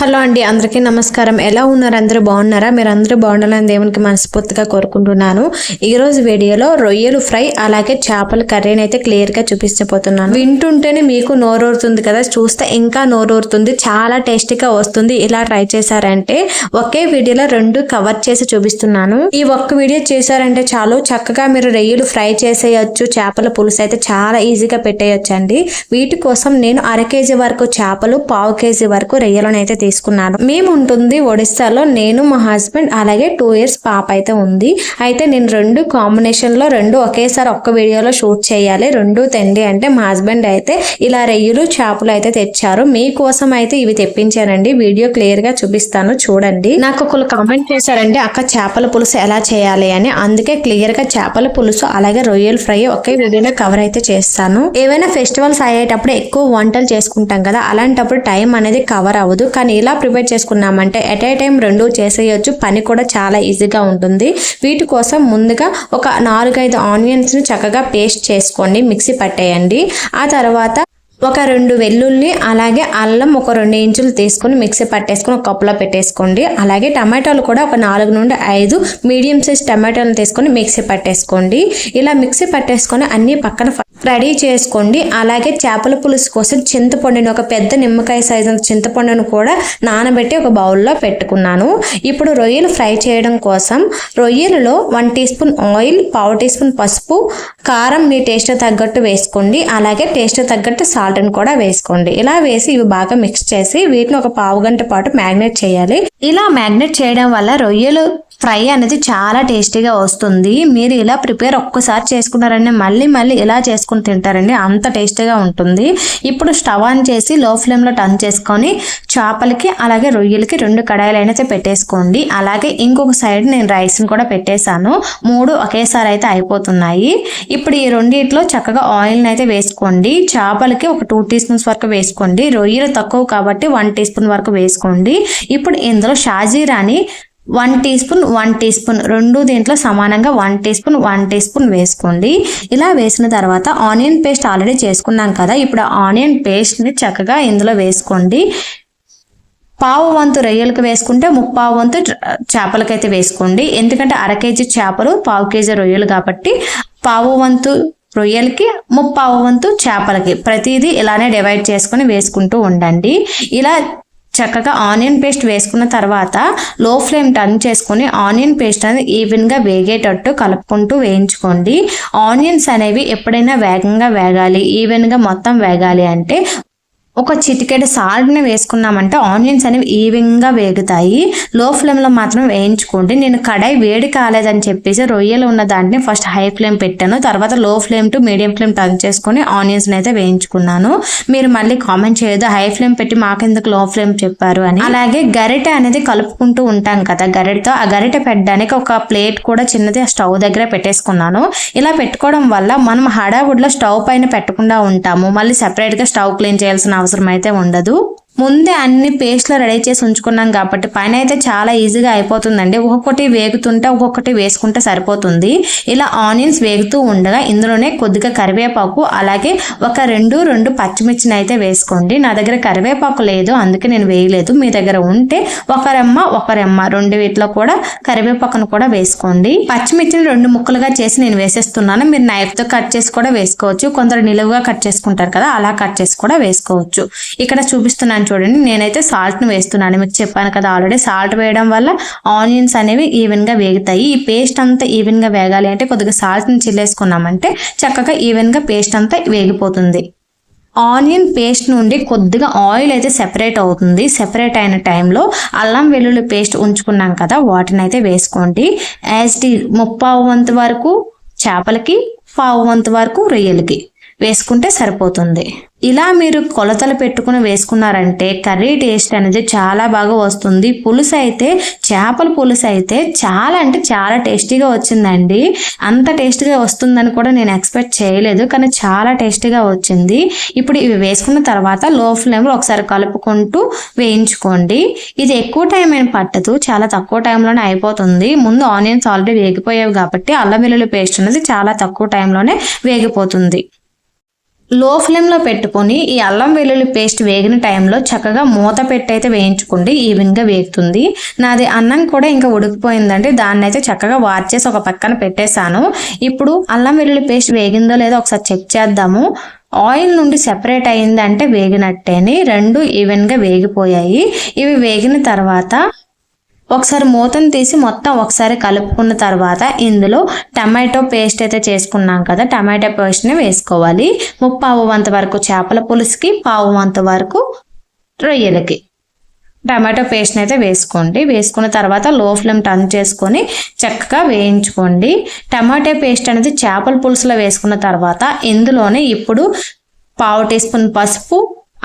Hello అండి అందరికీ నమస్కారం. ఎలా ఉన్నారు? అందరూ బాగున్నారా? మీరు అందరూ బాగుండాలని దేవునికి మనస్ఫూర్తిగా కోరుకుంటున్నాను. ఈ రోజు వీడియోలో రొయ్యలు ఫ్రై అలాగే చేపల కర్రీని అయితే క్లియర్గా చూపించబోతున్నాను. వింటుంటేనే మీకు నోరూరుతుంది కదా? చూస్తే ఇంకా నోరూరుతుంది చాలా టేస్టీగా వస్తుంది. ఇలా ట్రై చేశారంటే ఒకే వీడియోలో రెండు కవర్ చేసి చూపిస్తున్నాను. ఈ ఒక్క వీడియో చేశారంటే చాలు చక్కగా మీరు రొయ్యలు ఫ్రై చేసేయచ్చు చేపల పులుసు అయితే చాలా ఈజీగా పెట్టేయచ్చు అండి వీటి కోసం నేను అర కేజీ వరకు చేపలు పావు కేజీ వరకు రొయ్యలను అయితే తీసుకున్నాను. మేము ఉంటుంది ఒడిస్సాలో నేను మా హస్బెండ్ అలాగే టూ ఇయర్స్ పాప అయితే ఉంది. అయితే నేను రెండు కాంబినేషన్లో రెండు ఒకేసారి ఒక్క వీడియోలో షూట్ చేయాలి. రెండు తెండి అంటే మా హస్బెండ్ అయితే ఇలా రొయ్యలు చేపలు అయితే తెచ్చారు. మీకోసం అయితే ఇవి తెప్పించానండి. వీడియో క్లియర్గా చూపిస్తాను. చూడండి. నాకు ఒకరు కామెంట్ చేశారండి అక్క చేపల పులుసు ఎలా చేయాలి? అని. అందుకే క్లియర్గా చేపల పులుసు అలాగే రొయ్యలు ఫ్రై ఒకే వీడియోలో కవర్ అయితే చేస్తాను. ఏవైనా ఫెస్టివల్స్ అయ్యేటప్పుడు ఎక్కువ వంటలు చేసుకుంటాం కదా అలాంటప్పుడు టైం అనేది కవర్ అవ్వదు. కానీ ఇలా ప్రిపేర్ చేసుకున్నామంటే ఎట్ ఏ టైం రెండు చేసేయచ్చు. పని కూడా చాలా ఈజీగా ఉంటుంది. వీటి కోసం ముందుగా ఒక నాలుగైదు ఆనియన్స్ని చక్కగా పేస్ట్ చేసుకోండి మిక్సీ పట్టేయండి. ఆ తర్వాత ఒక రెండు వెల్లుల్లి అలాగే అల్లం ఒక రెండు ఇంచులు తీసుకొని మిక్సీ పట్టేసుకొని ఒక కప్పులో పెట్టేసుకోండి. అలాగే టమాటాలు కూడా ఒక నాలుగు నుండి ఐదు మీడియం సైజ్ టమాటాలు తీసుకొని మిక్సీ పట్టేసుకోండి. ఇలా మిక్సీ పట్టేసుకొని అన్ని పక్కన రెడీ చేసుకోండి. అలాగే చేపల పులుసు కోసం చింతపండుని ఒక పెద్ద నిమ్మకాయ సైజు చింతపండును కూడా నానబెట్టి ఒక బౌల్లో పెట్టుకున్నాను. ఇప్పుడు రొయ్యలు ఫ్రై చేయడం కోసం రొయ్యలలో వన్ టీ స్పూన్ ఆయిల్ పావు టీ స్పూన్ పసుపు కారం మీ టేస్ట్ తగ్గట్టు వేసుకోండి. అలాగే టేస్ట్ తగ్గట్టు సాల్ట్ని కూడా వేసుకోండి. ఇలా వేసి ఇవి బాగా మిక్స్ చేసి వీటిని ఒక పావు గంట పాటు మ్యాగ్నేట్ చేయాలి. ఇలా మ్యాగ్నేట్ చేయడం వల్ల రొయ్యలు ఫ్రై అనేది చాలా టేస్టీగా వస్తుంది. మీరు ఇలా ప్రిపేర్ ఒక్కసారి చేసుకున్నారంటే మళ్ళీ మళ్ళీ ఇలా చేసుకుని తింటారండి. అంత టేస్టీగా ఉంటుంది. ఇప్పుడు స్టవ్ ఆన్ చేసి లో ఫ్లేమ్లో టర్న్ చేసుకొని చేపలకి అలాగే రొయ్యలకి రెండు కడాయిలు అయితే పెట్టేసుకోండి. అలాగే ఇంకొక సైడ్ నేను రైస్ని కూడా పెట్టేశాను. మూడు ఒకేసారి అయితే అయిపోతున్నాయి. ఇప్పుడు ఈ రెండిట్లో చక్కగా ఆయిల్ని అయితే వేసుకోండి. చేపలకి ఒక టూ టీ స్పూన్స్ వరకు వేసుకోండి. రొయ్యలు తక్కువ కాబట్టి వన్ టీ స్పూన్ వరకు వేసుకోండి. ఇప్పుడు ఇందులో షాజీరాని one teaspoon one teaspoon. రెండు దీంట్లో సమానంగా one teaspoon one teaspoon వేసుకోండి. ఇలా వేసిన తర్వాత ఆనియన్ పేస్ట్ ఆల్రెడీ చేసుకున్నాం కదా ఇప్పుడు ఆనియన్ పేస్ట్ని చక్కగా ఇందులో వేసుకోండి. పావు వంతు రొయ్యలకు వేసుకుంటే ముప్పావు వంతు చేపలకైతే వేసుకోండి. ఎందుకంటే అర కేజీ చేపలు పావు కేజీ రొయ్యలు కాబట్టి పావు వంతు రొయ్యలకి ముప్పావు వంతు చేపలకి. ప్రతిదీ ఇలానే డివైడ్ చేసుకుని వేసుకుంటూ ఉండండి. ఇలా చక్కగా ఆనియన్ పేస్ట్ వేసుకున్న తర్వాత లో ఫ్లేమ్ టర్న్ చేసుకొని ఆనియన్ పేస్ట్ అనేది ఈవెన్గా వేగేటట్టు కలుపుకుంటూ వేయించుకోండి. ఆనియన్స్ అనేవి ఎప్పుడైనా వేగంగా వేగాలి ఈవెన్గా మొత్తం వేగాలి అంటే ఒక చిటికెడు సాల్ట్ని వేసుకున్నామంటే ఆనియన్స్ అనేవి ఈవెన్గా వేగుతాయి. లో ఫ్లేమ్లో మాత్రం వేయించుకోండి. నేను కడాయి వేడి కాలేదని చెప్పేసి రొయ్యలు ఉన్న దాంట్ని ఫస్ట్ హై ఫ్లేమ్ పెట్టాను. తర్వాత low flame to medium flame turn చేసుకొని ఆనియన్స్ని అయితే వేయించుకున్నాను. మీరు మళ్ళీ కామెంట్ చేయదు హై ఫ్లేమ్ పెట్టి మాకెందుకు లో ఫ్లేమ్ చెప్పారు అని. అలాగే గరిటె అనేది కలుపుకుంటూ ఉంటాం కదా గరిటతో. ఆ గరిటె పెట్టడానికి ఒక ప్లేట్ కూడా చిన్నది స్టవ్ దగ్గర పెట్టేసుకున్నాను. ఇలా పెట్టుకోవడం వల్ల మనం హడావుడ్లో స్టవ్ పైన పెట్టకుండా ఉంటాము. మళ్ళీ సెపరేట్గా స్టవ్ క్లీన్ చేయాల్సిన అవసరం అయితే ఉండదు. ముందే అన్ని పేస్ట్లో రెడీ చేసి ఉంచుకున్నాం కాబట్టి పైన అయితే చాలా ఈజీగా అయిపోతుందండి. ఒక్కొక్కటి వేగుతుంటే ఒక్కొక్కటి వేసుకుంటే సరిపోతుంది. ఇలా ఆనియన్స్ వేగుతూ ఉండగా ఇందులోనే కొద్దిగా కరివేపాకు అలాగే ఒక రెండు రెండు పచ్చిమిర్చిని అయితే వేసుకోండి. నా దగ్గర కరివేపాకు లేదు అందుకే నేను వేయలేదు. మీ దగ్గర ఉంటే ఒకరెమ్మ ఒకరెమ్మ. రెండు వీటిలో కూడా కరివేపాకును కూడా వేసుకోండి. పచ్చిమిర్చిని రెండు ముక్కలుగా చేసి నేను వేసేస్తున్నాను. మీరు నైఫ్తో కట్ చేసి కూడా వేసుకోవచ్చు. కొందరు నిలువుగా కట్ చేసుకుంటారు కదా అలా కట్ చేసి కూడా వేసుకోవచ్చు. ఇక్కడ చూపిస్తున్నాను చూడండి. నేనైతే సాల్ట్ని వేస్తున్నాను. మీకు చెప్పాను కదా ఆల్రెడీ సాల్ట్ వేయడం వల్ల ఆనియన్స్ అనేవి ఈవెన్గా వేగుతాయి. ఈ పేస్ట్ అంతా ఈవెన్గా వేగాలి అంటే కొద్దిగా సాల్ట్ని చిల్లేసుకున్నామంటే చక్కగా ఈవెన్గా పేస్ట్ అంతా వేగిపోతుంది. ఆనియన్ పేస్ట్ నుండి కొద్దిగా ఆయిల్ అయితే సెపరేట్ అవుతుంది. సెపరేట్ అయిన టైంలో అల్లం వెల్లుల్లి పేస్ట్ ఉంచుకున్నాం కదా వాటిని అయితే వేసుకోండి. యాజ్ ముప్పావు వంతు వరకు చేపలకి పావు వంతు వరకు రొయ్యలకి వేసుకుంటే సరిపోతుంది. ఇలా మీరు కొలతలు పెట్టుకుని వేసుకున్నారంటే కర్రీ టేస్ట్ అనేది చాలా బాగా వస్తుంది. పులుసు అయితే చేపల పులుసు అయితే చాలా అంటే చాలా టేస్టీగా వచ్చిందండి. అంత టేస్టీగా వస్తుందని కూడా నేను ఎక్స్పెక్ట్ చేయలేదు కానీ చాలా టేస్టీగా వచ్చింది. ఇప్పుడు ఇవి వేసుకున్న తర్వాత లో ఫ్లేమ్లో ఒకసారి కలుపుకుంటూ వేయించుకోండి. ఇది ఎక్కువ టైం ఏం పట్టదు చాలా తక్కువ టైంలోనే అయిపోతుంది. ముందు ఆనియన్స్ ఆల్రెడీ వేగిపోయాయి కాబట్టి అల్లం వెల్లుల్లి పేస్ట్ అనేది చాలా తక్కువ టైంలోనే వేగిపోతుంది. లో ఫ్లేమ్లో పెట్టుకొని ఈ అల్లం వెల్లుల్లి పేస్ట్ వేగిన టైంలో చక్కగా మూత పెట్టి అయితే వేయించుకోండి. ఈవెన్గా వేగుతుంది. నాది అన్నం కూడా ఇంకా ఉడికిపోయిందండి. దాన్ని అయితే చక్కగా వార్చేసి ఒక పక్కన పెట్టేశాను. ఇప్పుడు అల్లం వెల్లుల్లి పేస్ట్ వేగిందో లేదో ఒకసారి చెక్ చేద్దాము. ఆయిల్ నుండి సెపరేట్ అయిందంటే వేగినట్టేని రెండు ఈవెన్గా వేగిపోయాయి. ఇవి వేగిన తర్వాత ఒకసారి మూతను తీసి మొత్తం ఒకసారి కలుపుకున్న తర్వాత ఇందులో టమాటో పేస్ట్ అయితే చేసుకున్నాం కదా టమాటో పేస్ట్ని వేసుకోవాలి. ముప్పావు వంత వరకు చేపల పులుసుకి పావు వంత వరకు రొయ్యలకి. టమాటో పేస్ట్ని అయితే వేసుకోండి. వేసుకున్న తర్వాత లో ఫ్లేమ్ టర్న్ చేసుకొని చక్కగా వేయించుకోండి. టమాటో పేస్ట్ అనేది చేపల పులుసులో వేసుకున్న తర్వాత ఇందులోనే ఇప్పుడు పావు టీ స్పూన్ పసుపు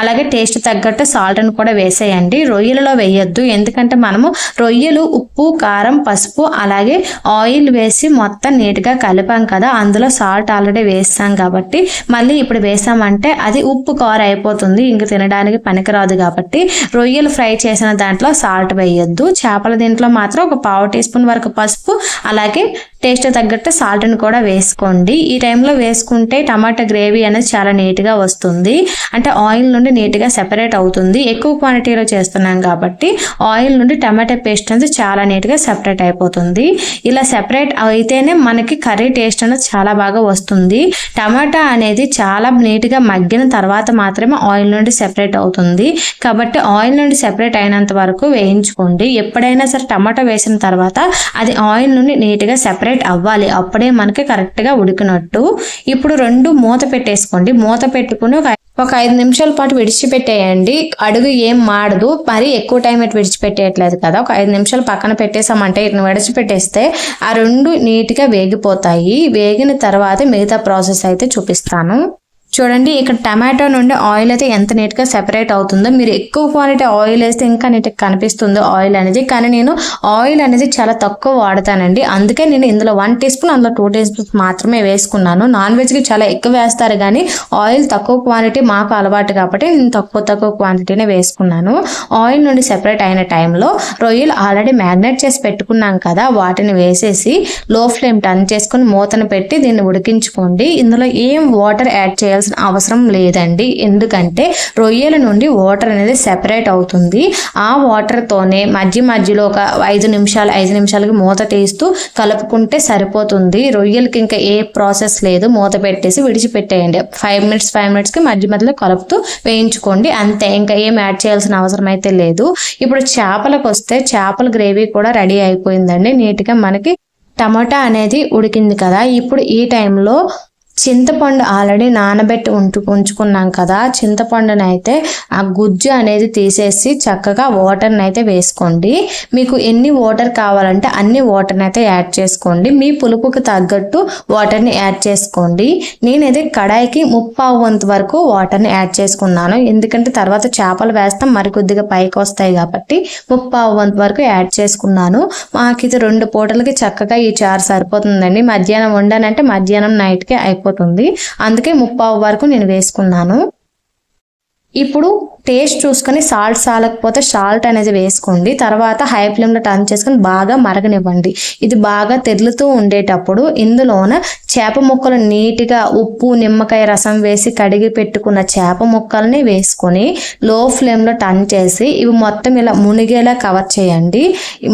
అలాగే టేస్ట్ తగ్గట్టు సాల్ట్ని కూడా వేసేయండి. రొయ్యలలో వేయొద్దు. ఎందుకంటే మనము రొయ్యలు ఉప్పు కారం పసుపు అలాగే ఆయిల్ వేసి మొత్తం నీట్గా కలిపాం కదా అందులో సాల్ట్ ఆల్రెడీ వేస్తాం కాబట్టి మళ్ళీ ఇప్పుడు వేసామంటే అది ఉప్పు కారం అయిపోతుంది. ఇంక తినడానికి పనికిరాదు కాబట్టి రొయ్యలు ఫ్రై చేసిన దాంట్లో సాల్ట్ వేయొద్దు. చేపల దీంట్లో మాత్రం ఒక పావు టీ స్పూన్ వరకు పసుపు అలాగే టేస్ట్ తగ్గట్టు సాల్ట్ని కూడా వేసుకోండి. ఈ టైంలో వేసుకుంటే టమాటా గ్రేవీ అనేది చాలా నీట్గా వస్తుంది. అంటే ఆయిల్ నుండి నీట్గా సెపరేట్ అవుతుంది. ఎక్కువ క్వాంటిటీలో చేస్తున్నాం కాబట్టి ఆయిల్ నుండి టమాటా పేస్ట్ అనేది చాలా నీట్గా సెపరేట్ అయిపోతుంది. ఇలా సెపరేట్ అయితేనే మనకి కర్రీ టేస్ట్ అనేది చాలా బాగా వస్తుంది. టమాటా అనేది చాలా నీట్గా మగ్గిన తర్వాత మాత్రమే ఆయిల్ నుండి సెపరేట్ అవుతుంది. కాబట్టి ఆయిల్ నుండి సెపరేట్ అయినంత వరకు వేయించుకోండి. ఎప్పుడైనా సరే టమాటా వేసిన తర్వాత అది ఆయిల్ నుండి నీట్గా సెపరేట్ అవ్వాలి. అప్పుడే మనకి కరెక్ట్గా ఉడికినట్టు. ఇప్పుడు రెండు మూత పెట్టేసుకోండి. మూత పెట్టుకుని ఒక ఐదు నిమిషాల పాటు విడిచిపెట్టేయండి. అడుగు ఏం మాడదు. మరి ఎక్కువ టైం అయితే విడిచిపెట్టేయట్లేదు కదా. ఒక ఐదు నిమిషాలు పక్కన పెట్టేసామంటే ఇటు విడిచిపెట్టేస్తే ఆ రెండు నీట్గా వేగిపోతాయి. వేగిన తర్వాత మిగతా ప్రాసెస్ అయితే చూపిస్తాను. చూడండి ఇక్కడ టమాటో నుండి ఆయిల్ అయితే ఎంత నీట్గా సెపరేట్ అవుతుందో. మీరు ఎక్కువ క్వాంటిటీ ఆయిల్ వేస్తే ఇంకా నీట్గా కనిపిస్తుంది ఆయిల్ అనేది. కానీ నేను ఆయిల్ అనేది చాలా తక్కువ వాడతానండి. అందుకే నేను ఇందులో వన్ టీ స్పూన్ అందులో టూ టీ స్పూన్స్ మాత్రమే వేసుకున్నాను. నాన్ వెజ్కి చాలా ఎక్కువ వేస్తారు కానీ ఆయిల్ తక్కువ క్వాంటిటీ మాకు అలవాటు కాబట్టి నేను తక్కువ తక్కువ క్వాంటిటీనే వేసుకున్నాను. ఆయిల్ నుండి సెపరేట్ అయిన టైంలో రొయ్యలు ఆల్రెడీ మ్యాగ్నేట్ చేసి పెట్టుకున్నాం కదా వాటిని వేసేసి లో ఫ్లేమ్ టర్న్ చేసుకుని మూతను పెట్టి దీన్ని ఉడికించుకోండి. ఇందులో ఏం వాటర్ యాడ్ చేయాలి చేయాల్సిన అవసరం లేదండి. ఎందుకంటే రొయ్యల నుండి వాటర్ అనేది సెపరేట్ అవుతుంది. ఆ వాటర్తోనే మధ్య మధ్యలో ఒక ఐదు నిమిషాలు ఐదు నిమిషాలకి మూత తీస్తూ కలుపుకుంటే సరిపోతుంది. రొయ్యలకి ఇంకా ఏ ప్రాసెస్ లేదు. మూత పెట్టేసి విడిచిపెట్టేయండి. ఫైవ్ మినిట్స్ ఫైవ్ మినిట్స్కి మధ్య మధ్యలో కలుపుతూ వేయించుకోండి. అంతే ఇంకా ఏం యాడ్ చేయాల్సిన అవసరం అయితే లేదు. ఇప్పుడు చేపలకు వస్తే చేపల గ్రేవీ కూడా రెడీ అయిపోయిందండి. నీట్గా మనకి టమాటా అనేది ఉడికింది కదా. ఇప్పుడు ఈ టైంలో చింతపండు ఆల్రెడీ నానబెట్టి ఉంటు ఉంచుకున్నాం కదా చింతపండుని అయితే ఆ గుజ్జు అనేది తీసేసి చక్కగా వాటర్ని అయితే వేసుకోండి. మీకు ఎన్ని వాటర్ కావాలంటే అన్ని వాటర్ని అయితే యాడ్ చేసుకోండి. మీ పులుపుకి తగ్గట్టు వాటర్ని యాడ్ చేసుకోండి. నేనైతే కడాయికి ముప్పావు వంతు వరకు వాటర్ని యాడ్ చేసుకున్నాను. ఎందుకంటే తర్వాత చేపలు వేస్తాం మరి కొద్దిగా పైకి వస్తాయి కాబట్టి ముప్పావు వంతు వరకు యాడ్ చేసుకున్నాను. మాకు ఇది రెండు పూటలకి చక్కగా ఈ చారు సరిపోతుందండి. మధ్యాహ్నం వండానంటే మధ్యాహ్నం నైట్కి అయిపోతుంది అందుకే ముప్పావు వరకు నేను వేసుకున్నాను. ఇప్పుడు టేస్ట్ చూసుకొని సాల్ట్ సాలకపోతే సాల్ట్ అనేది వేసుకోండి. తర్వాత హై ఫ్లేమ్లో టర్న్ చేసుకొని బాగా మరగనివ్వండి. ఇది బాగా తెరులుతూ ఉండేటప్పుడు ఇందులోన చేప ముక్కలు నీట్గా ఉప్పు నిమ్మకాయ రసం వేసి కడిగి పెట్టుకున్న చేప ముక్కల్ని వేసుకొని లో ఫ్లేమ్లో టర్న్ చేసి ఇవి మొత్తం ఇలా మునిగేలా కవర్ చేయండి.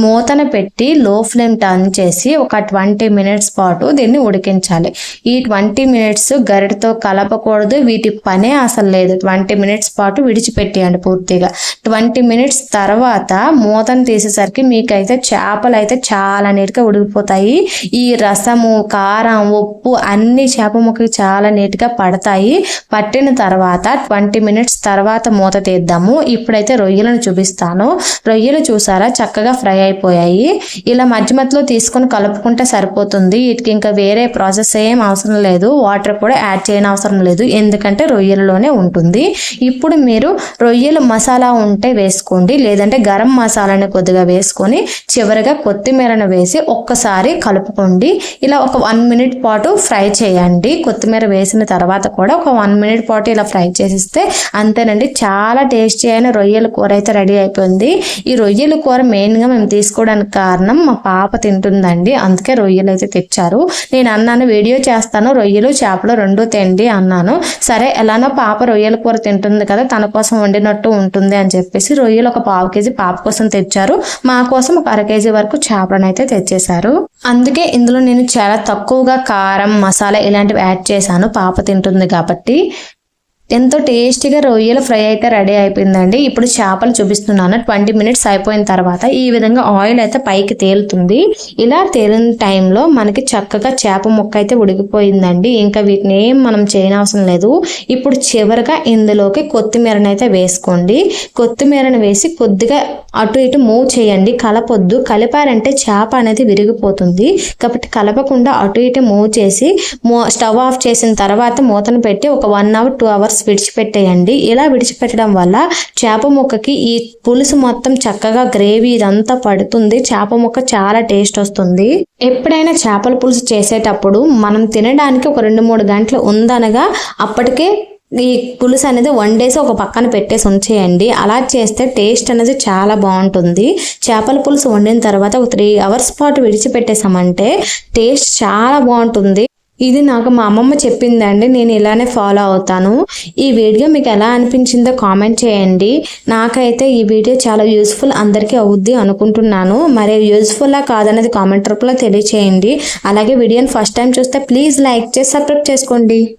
మూతన పెట్టి లో ఫ్లేమ్ టర్న్ చేసి ఒక ట్వంటీ మినిట్స్ పాటు దీన్ని ఉడికించాలి. ఈ ట్వంటీ మినిట్స్ గరిటతో కలపకూడదు. వీటి పనే అసలు లేదు. ట్వంటీ మినిట్స్ పాటు విడిచిపెట్టేయండి పూర్తిగా. ట్వంటీ మినిట్స్ తర్వాత మూతను తీసేసరికి మీకైతే చేపలు అయితే చాలా నీట్గా ఉడికిపోతాయి. ఈ రసము కారం ఉప్పు అన్ని చేప ముక్కకి చాలా నీట్గా పడతాయి. పట్టిన తర్వాత ట్వంటీ మినిట్స్ తర్వాత మూత తీద్దాము. ఇప్పుడైతే రొయ్యలను చూపిస్తాను. రొయ్యలు చూసారా? చక్కగా ఫ్రై అయిపోయాయి. ఇలా మధ్య మధ్యలో తీసుకొని కలుపుకుంటే సరిపోతుంది. వీటికి ఇంకా వేరే ప్రాసెస్ ఏం అవసరం లేదు. వాటర్ కూడా యాడ్ చేయని అవసరం లేదు. ఎందుకంటే రొయ్యలలోనే ఉంటుంది. ఇప్పుడు మీరు రొయ్యలు మసాలా ఉంటే వేసుకోండి. లేదంటే గరం మసాలాని కొద్దిగా వేసుకొని చివరిగా కొత్తిమీరను వేసి ఒక్కసారి కలుపుకోండి. ఇలా ఒక వన్ మినిట్ పాటు ఫ్రై చేయండి. కొత్తిమీర వేసిన తర్వాత కూడా ఒక వన్ మినిట్ పాటు ఇలా ఫ్రై చేసిస్తే అంతేనండి. చాలా టేస్టీ అయిన రొయ్యల కూర అయితే రెడీ అయిపోయింది. ఈ రొయ్యల కూర మెయిన్గా మేము తీసుకోవడానికి కారణం మా పాప తింటుందండి. అందుకే రొయ్యలు అయితే తెచ్చారు. నేను అన్నాను వీడియో చేస్తాను రొయ్యలు చేపలు రెండు తిండి అన్నాను. సరే ఎలానో పాప రొయ్యల కూర తింటుంది కదా తన కోసం వండినట్టు ఉంటుంది అని చెప్పేసి రొయ్యలు ఒక పావు కేజీ పాప కోసం తెచ్చారు. మా కోసం ఒక అర కేజీ వరకు చేపలను అయితే తెచ్చేశారు. అందుకే ఇందులో నేను చాలా తక్కువగా కారం మసాలా ఇలాంటివి యాడ్ చేశాను. పాప తింటుంది కాబట్టి. ఎంతో టేస్టీగా రొయ్యల ఫ్రై అయితే రెడీ అయిపోయిందండి. ఇప్పుడు చేపలు చూపిస్తున్నాను. ట్వంటీ మినిట్స్ అయిపోయిన తర్వాత ఈ విధంగా ఆయిల్ అయితే పైకి తేలుతుంది. ఇలా తేలిన టైంలో మనకి చక్కగా చేప ముక్క అయితే ఉడికిపోయిందండి. ఇంకా వీటిని ఏం మనం చేయనవసరం లేదు. ఇప్పుడు చివరిగా ఇందులోకి కొత్తిమీరని అయితే వేసుకోండి. కొత్తిమీరని వేసి కొద్దిగా అటు ఇటు మూవ్ చేయండి. కలపొద్దు. కలిపారంటే చేప అనేది విరిగిపోతుంది. కాబట్టి కలపకుండా అటు ఇటు మూవ్ చేసి మో స్టవ్ ఆఫ్ చేసిన తర్వాత మూతను పెట్టి ఒక వన్ అవర్ టూ అవర్స్ విడిచిపెట్టేయండి. ఇలా విడిచిపెట్టడం వల్ల చేప ముక్కకి ఈ పులుసు మొత్తం చక్కగా గ్రేవీ ఇదంతా పడుతుంది. చేప ముక్క చాలా టేస్ట్ వస్తుంది. ఎప్పుడైనా చేపల పులుసు చేసేటప్పుడు మనం తినడానికి ఒక రెండు మూడు గంటలు ఉందనగా అప్పటికే ఈ పులుసు అనేది వండేసి ఒక పక్కన పెట్టేసి ఉంచేయండి. అలా చేస్తే టేస్ట్ అనేది చాలా బాగుంటుంది. చేపల పులుసు వండిన తర్వాత ఒక త్రీ అవర్స్ పాటు విడిచిపెట్టేసామంటే టేస్ట్ చాలా బాగుంటుంది. ఇది నాకు మా అమ్మమ్మ చెప్పిందండి నేను ఇలానే ఫాలో అవుతాను. ఈ వీడియో మీకు ఎలా అనిపించిందో కామెంట్ చేయండి. నాకైతే ఈ వీడియో చాలా యూస్ఫుల్ అందరికీ అవుద్ది అనుకుంటున్నాను. మరి యూస్ఫుల్లా కాదనేది కామెంట్ రూపంలో తెలియచేయండి. అలాగే వీడియోని ఫస్ట్ టైం చూస్తే ప్లీజ్ లైక్ చేసి సబ్స్క్రైబ్ చేసుకోండి.